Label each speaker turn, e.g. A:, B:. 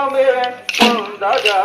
A: రూపమే పొందగా